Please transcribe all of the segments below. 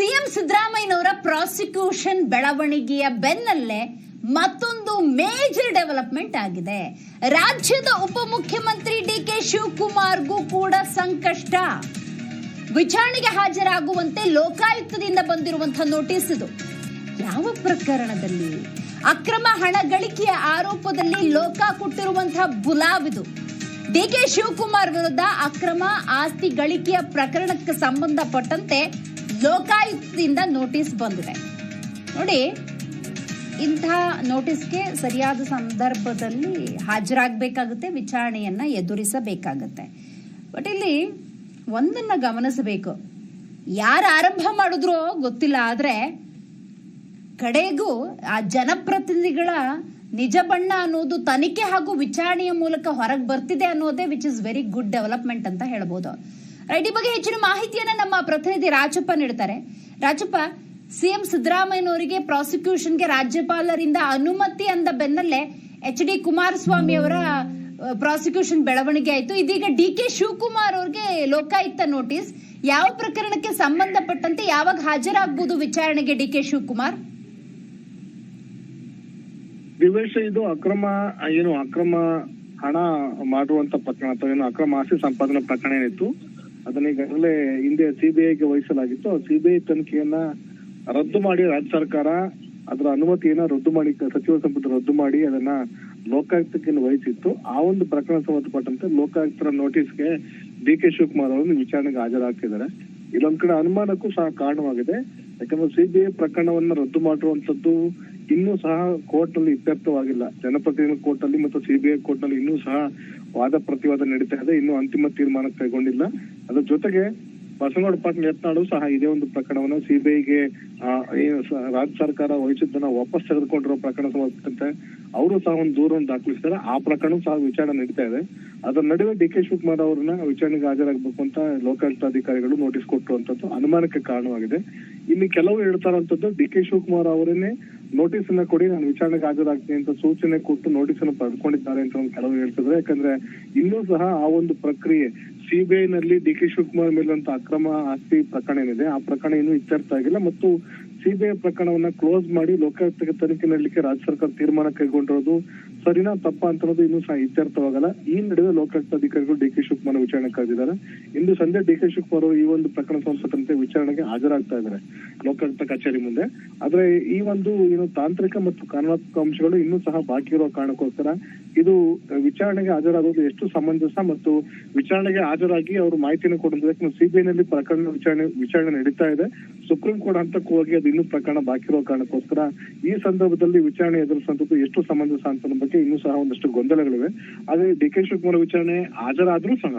CM ಸಿದ್ದರಾಮಯ್ಯನವರ prosecution ಬೆಳವಣಿಗೆಯ ಬೆನ್ನಲ್ಲೇ ಮತ್ತೊಂದು ಮೇಜರ್ ಡೆವಲಪ್ಮೆಂಟ್ ಆಗಿದೆ. ರಾಜ್ಯದ ಉಪಮುಖ್ಯಮಂತ್ರಿ ಡಿ ಕೆ ಶಿವಕುಮಾರ್ಗೂ ಕೂಡ ಸಂಕಷ್ಟ. ವಿಚಾರಣೆಗೆ ಹಾಜರಾಗುವಂತೆ ಲೋಕಾಯುಕ್ತದಿಂದ ಬಂದಿರುವಂತಹ ನೋಟಿಸ್ ಇದು. ಯಾವ ಪ್ರಕರಣದಲ್ಲಿ? ಅಕ್ರಮ ಹಣ ಗಳಿಕೆಯ ಆರೋಪದಲ್ಲಿ ಲೋಕ ಕೊಟ್ಟಿರುವಂತಹ ಬುಲಾವ್ ಇದು ಡಿ ಕೆ ಶಿವಕುಮಾರ್ ವಿರುದ್ಧ ಅಕ್ರಮ ಆಸ್ತಿ ಗಳಿಕೆಯ ಪ್ರಕರಣಕ್ಕೆ ಸಂಬಂಧಪಟ್ಟಂತೆ ಲೋಕಾಯುಕ್ತದಿಂದ ನೋಟಿಸ್ ಬಂದಿದೆ. ನೋಡಿ, ಇಂತಹ ನೋಟಿಸ್ಗೆ ಸರಿಯಾದ ಸಂದರ್ಭದಲ್ಲಿ ಹಾಜರಾಗಬೇಕಾಗುತ್ತೆ, ವಿಚಾರಣೆಯನ್ನ ಎದುರಿಸಬೇಕಾಗುತ್ತೆ. ಬಟ್ ಇಲ್ಲಿ ಒಂದನ್ನ ಗಮನಿಸಬೇಕು. ಯಾರು ಆರಂಭ ಮಾಡಿದ್ರು ಗೊತ್ತಿಲ್ಲ, ಆದ್ರೆ ಕಡೆಗೂ ಆ ಜನಪ್ರತಿನಿಧಿಗಳ ನಿಜ ಬಣ್ಣ ಅನ್ನೋದು ತನಿಖೆ ಹಾಗೂ ವಿಚಾರಣೆಯ ಮೂಲಕ ಹೊರಗೆ ಬರ್ತಿದೆ ಅನ್ನೋದೇ which is very good development ಅಂತ ಹೇಳ್ಬೋದು. ರೈಟ್ ಈ ಬಗ್ಗೆ ಹೆಚ್ಚಿನ ಮಾಹಿತಿಯನ್ನ ನಮ್ಮ ಪ್ರತಿನಿಧಿ ರಾಜಪ್ಪ ನೀಡ್ತಾರೆ. ರಾಜಪ್ಪ, ಸಿಎಂ ಸಿದ್ದರಾಮಯ್ಯನವರಿಗೆ ಪ್ರಾಸಿಕ್ಯೂಷನ್ಗೆ ರಾಜ್ಯಪಾಲರಿಂದ ಅನುಮತಿ ಅಂದ ಬೆನ್ನಲ್ಲೇ ಎಚ್ ಡಿ ಕುಮಾರಸ್ವಾಮಿ ಅವರ ಪ್ರಾಸಿಕ್ಯೂಷನ್ ಬೆಳವಣಿಗೆ ಆಯಿತು. ಇದೀಗ ಡಿ ಕೆ ಶಿವಕುಮಾರ್ ಅವ್ರಿಗೆ ಲೋಕಾಯುಕ್ತ ನೋಟಿಸ್. ಯಾವ ಪ್ರಕರಣಕ್ಕೆ ಸಂಬಂಧಪಟ್ಟಂತೆ ಯಾವಾಗ ಹಾಜರಾಗಬಹುದು ವಿಚಾರಣೆಗೆ ಡಿ ಕೆ ಶಿವಕುಮಾರ್? ದಿವೇಶ, ಇದು ಅಕ್ರಮ, ಏನು ಅಕ್ರಮ ಹಣ ಮಾಡುವಂತ ಪ್ರಕರಣ ಅಥವಾ ಏನು ಅಕ್ರಮ ಆಸ್ತಿ ಸಂಪಾದನೆ ಪ್ರಕರಣ ಏನಿತ್ತು ಅದನ್ನ ಈಗಾಗಲೇ ಹಿಂದೆ ಸಿಬಿಐಗೆ ವಹಿಸಲಾಗಿತ್ತು. ಸಿಬಿಐ ತನಿಖೆಯನ್ನ ರದ್ದು ಮಾಡಿ ರಾಜ್ಯ ಸರ್ಕಾರ ಅದರ ಅನುಮತಿಯನ್ನ ರದ್ದು ಮಾಡಿ, ಸಚಿವ ಸಂಪುಟ ರದ್ದು ಮಾಡಿ ಅದನ್ನ ಲೋಕಾಯುಕ್ತಕ್ಕೆ ವಹಿಸಿತ್ತು. ಆ ಒಂದು ಪ್ರಕರಣ ಸಂಬಂಧಪಟ್ಟಂತೆ ಲೋಕಾಯುಕ್ತರ ನೋಟಿಸ್ಗೆ ಡಿ ಕೆ ಶಿವಕುಮಾರ್ ಅವರನ್ನು ವಿಚಾರಣೆಗೆ ಹಾಜರಾಗ್ತಿದ್ದಾರೆ. ಇಲ್ಲೊಂದ್ ಕಡೆ ಅನುಮಾನಕ್ಕೂ ಸಹ ಕಾರಣವಾಗಿದೆ. ಯಾಕಂದ್ರೆ ಸಿಬಿಐ ಪ್ರಕರಣವನ್ನ ರದ್ದು ಮಾಡಿರುವಂತದ್ದು ಇನ್ನೂ ಸಹ ಕೋರ್ಟ್ನಲ್ಲಿ ಇತ್ಯರ್ಥವಾಗಿಲ್ಲ. ಜನಪ್ರತಿನಿಧಿ ಕೋರ್ಟ್ನಲ್ಲಿ ಮತ್ತು ಸಿಬಿಐ ಕೋರ್ಟ್ನಲ್ಲಿ ಇನ್ನೂ ಸಹ ವಾದ ಪ್ರತಿವಾದ ನಡೀತಾ ಇದೆ. ಇನ್ನೂ ಅಂತಿಮ ತೀರ್ಮಾನ ಕೈಗೊಂಡಿಲ್ಲ. ಅದ್ರ ಜೊತೆಗೆ ಬಸವನಗೌಡ ಪಾಟೀಲ್ ಯತ್ನಾಳು ಸಹ ಇದೇ ಒಂದು ಪ್ರಕರಣವನ್ನು ಸಿಬಿಐಗೆ ರಾಜ್ಯ ಸರ್ಕಾರ ವಹಿಸಿದ್ದನ್ನ ವಾಪಸ್ ತೆಗೆದುಕೊಂಡಿರೋ ಪ್ರಕರಣ ಸಂಬಂಧಪಟ್ಟಂತೆ ಅವರು ಸಹ ಒಂದು ದೂರವನ್ನು ದಾಖಲಿಸಿದ್ದಾರೆ. ಆ ಪ್ರಕರಣ ಸಹ ವಿಚಾರಣೆ ನಡೀತಾ ಇದೆ. ಅದರ ನಡುವೆ ಡಿ ಕೆ ಶಿವಕುಮಾರ್ ಅವರನ್ನ ವಿಚಾರಣೆಗೆ ಹಾಜರಾಗಬೇಕು ಅಂತ ಲೋಕಾಯುಕ್ತ ಅಧಿಕಾರಿಗಳು ನೋಟಿಸ್ ಕೊಟ್ಟಿರುವಂತದ್ದು ಅನುಮಾನಕ್ಕೆ ಕಾರಣವಾಗಿದೆ. ಇಲ್ಲಿ ಕೆಲವು ಹೇಳ್ತಾ ಇರುವಂತದ್ದು ಡಿ ಕೆ ಶಿವಕುಮಾರ್ ಅವರನ್ನೇ ನೋಟಿಸ್ ಅನ್ನ ಕೊಡಿ, ನಾನು ವಿಚಾರಣೆಗೆ ಹಾಜರಾಗ್ತೀನಿ ಅಂತ ಸೂಚನೆ ಕೊಟ್ಟು ನೋಟಿಸ್ ಅನ್ನು ಪಡ್ಕೊಂಡಿದ್ದಾರೆ ಅಂತ ಕೆಲವು ಹೇಳ್ತಿದ್ರೆ ಯಾಕಂದ್ರೆ ಇನ್ನೂ ಸಹ ಆ ಒಂದು ಪ್ರಕ್ರಿಯೆ ಸಿಬಿಐ ನಲ್ಲಿ ಡಿ ಕೆ ಶಿವಕುಮಾರ್ ಮೇಲಂತ ಅಕ್ರಮ ಆಸ್ತಿ ಪ್ರಕರಣ ಏನಿದೆ, ಆ ಪ್ರಕರಣ ಇನ್ನೂ ಇತ್ಯರ್ಥ ಆಗಿಲ್ಲ ಮತ್ತು ಸಿಬಿಐ ಪ್ರಕರಣವನ್ನ ಕ್ಲೋಸ್ ಮಾಡಿ ಲೋಕಾಯುಕ್ತಕ್ಕೆ ತನಿಖೆ ನಡಲಿಕ್ಕೆ ರಾಜ್ಯ ಸರ್ಕಾರ ತೀರ್ಮಾನ ಕೈಗೊಂಡಿರೋದು ಸರಿನಾ ತಪ್ಪ ಅಂತ ಇನ್ನೂ ಸಹ ಇತ್ಯರ್ಥವಾಗಲ್ಲ. ಈ ನಡುವೆ ಲೋಕಾಯುಕ್ತ ಅಧಿಕಾರಿಗಳು ಡಿ ಕೆ ಶಿವಕುಮಾರ್ ವಿಚಾರಣೆ ಕರೆದಿದ್ದಾರೆ. ಇಂದು ಸಂಜೆ ಡಿ ಕೆ ಶಿವಕುಮಾರ್ ಈ ಒಂದು ಪ್ರಕರಣ ಸಂಬಂಧಪಟ್ಟಂತೆ ವಿಚಾರಣೆಗೆ ಹಾಜರಾಗ್ತಾ ಇದ್ದಾರೆ ಲೋಕಾಯುಕ್ತ ಕಚೇರಿ ಮುಂದೆ. ಆದ್ರೆ ಈ ಒಂದು ಏನು ತಾಂತ್ರಿಕ ಮತ್ತು ಕಾನೂನಾತ್ಮಕ ಅಂಶಗಳು ಇನ್ನೂ ಸಹ ಬಾಕಿ ಇರುವ ಕಾರಣಕ್ಕೋಸ್ಕರ ಇದು ವಿಚಾರಣೆಗೆ ಹಾಜರಾಗೋದು ಎಷ್ಟು ಸಮಂಜಸ ಮತ್ತು ವಿಚಾರಣೆಗೆ ಹಾಜರಾಗಿ ಅವರು ಮಾಹಿತಿಯನ್ನು ಕೊಡಬೇಕು ಸಿಬಿಐ ನಲ್ಲಿ ಪ್ರಕರಣ ವಿಚಾರಣೆ ವಿಚಾರಣೆ ನಡೀತಾ ಇದೆ. ಸುಪ್ರೀಂ ಕೋರ್ಟ್ ಹಂತಕ್ಕೂ ಹೋಗಿ ಅದು ಇನ್ನೂ ಪ್ರಕರಣ ಬಾಕಿ ಇರೋ ಕಾರಣಕ್ಕೋಸ್ಕರ ಈ ಸಂದರ್ಭದಲ್ಲಿ ವಿಚಾರಣೆ ಎದುರಿಸುವಂತದ್ದು ಎಷ್ಟು ಸಮಂಜಸ ಅಂತ ಬಗ್ಗೆ ಇನ್ನೂ ಸಹ ಒಂದಷ್ಟು ಗೊಂದಲಗಳಿವೆ. ಆದ್ರೆ ಡಿ ಕೆ ಶಿವಕುಮಾರ್ ವಿಚಾರಣೆ ಹಾಜರಾದ್ರೂ ಸಹ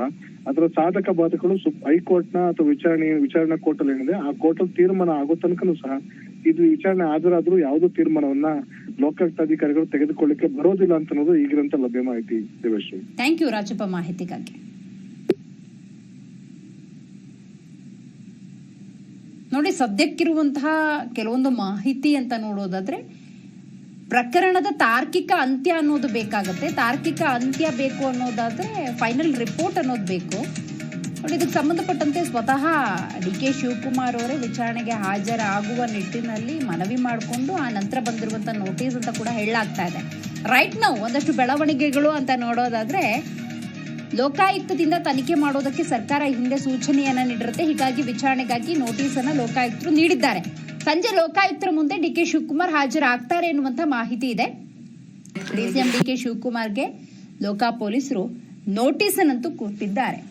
ಅದರ ಸಾಧಕ ಬಾಧಕಗಳು ಹೈಕೋರ್ಟ್ನ ಅಥವಾ ವಿಚಾರಣೆ, ವಿಚಾರಣಾ ಕೋರ್ಟ್ ಅಲ್ಲಿ ಏನಿದೆ, ಆ ಕೋರ್ಟ್ ಅಲ್ಲಿ ತೀರ್ಮಾನ ಆಗೋ ತನಕನೂ ಸಹ ಇದು ವಿಚಾರಣೆ ಹಾಜರಾದ್ರೂ ಯಾವುದೋ ತೀರ್ಮಾನವನ್ನ ಲೋಕಾಯುಕ್ತ ಅಧಿಕಾರಿಗಳು ತೆಗೆದುಕೊಳ್ಳಿಕ್ಕೆ ಬರೋದಿಲ್ಲ ಅಂತ ಅನ್ನೋದು ಈಗಿರಂತ ಲಭ್ಯ ಮಾಹಿತಿ ದೇವಶ್ರೀ ಥ್ಯಾಂಕ್ ಯು ರಾಜಪ್ಪ, ಮಾಹಿತಿಗಾಗಿ. ನೋಡಿ, ಸದ್ಯಕ್ಕಿರುವಂತಹ ಕೆಲವೊಂದು ಮಾಹಿತಿ ಅಂತ ನೋಡೋದಾದ್ರೆ, ಪ್ರಕರಣದ ತಾರ್ಕಿಕ ಅಂತ್ಯ ಅನ್ನೋದು ಬೇಕಾಗತ್ತೆ. ತಾರ್ಕಿಕ ಅಂತ್ಯ ಬೇಕು ಅನ್ನೋದಾದ್ರೆ ಫೈನಲ್ ರಿಪೋರ್ಟ್ ಅನ್ನೋದು ಬೇಕು. ನೋಡಿ, ಇದಕ್ಕೆ ಸಂಬಂಧಪಟ್ಟಂತೆ ಸ್ವತಃ ಡಿ ಕೆ ಶಿವಕುಮಾರ್ ಅವರೇ ವಿಚಾರಣೆಗೆ ಹಾಜರಾಗುವ ನಿಟ್ಟಿನಲ್ಲಿ ಮನವಿ ಮಾಡಿಕೊಂಡು ಆ ನಂತರ ಬಂದಿರುವಂತ ನೋಟಿಸ್ ಅಂತ ಕೂಡ ಹೇಳಲಾಗ್ತಾ ಇದೆ. ರೈಟ್ ನಾವು ಒಂದಷ್ಟು ಬೆಳವಣಿಗೆಗಳು ಅಂತ ನೋಡೋದಾದ್ರೆ ಲೋಕಾಯುಕ್ತದಿಂದ ತನಿಖೆ ಮಾಡೋದಕ್ಕೆ ಸರ್ಕಾರ ಹಿಂದೆ ಸೂಚನೆಯನ್ನ ನೀಡಿರುತ್ತೆ. ಹೀಗಾಗಿ ವಿಚಾರಣೆಗಾಗಿ ನೋಟಿಸ್ ಅನ್ನ ಲೋಕಾಯುಕ್ತರು ನೀಡಿದ್ದಾರೆ. ಸಂಜೆ ಲೋಕಾಯುಕ್ತರ ಮುಂದೆ ಡಿ ಕೆ ಶಿವಕುಮಾರ್ ಹಾಜರಾಗ್ತಾರೆ ಎನ್ನುವಂತ ಮಾಹಿತಿ ಇದೆ. ಡಿಸಿಎಂ ಡಿ ಕೆ ಶಿವಕುಮಾರ್ಗೆ ಲೋಕಾ ಪೊಲೀಸರು ನೋಟಿಸ್ ಅನ್ನಂತೂ ಕೊಟ್ಟಿದ್ದಾರೆ.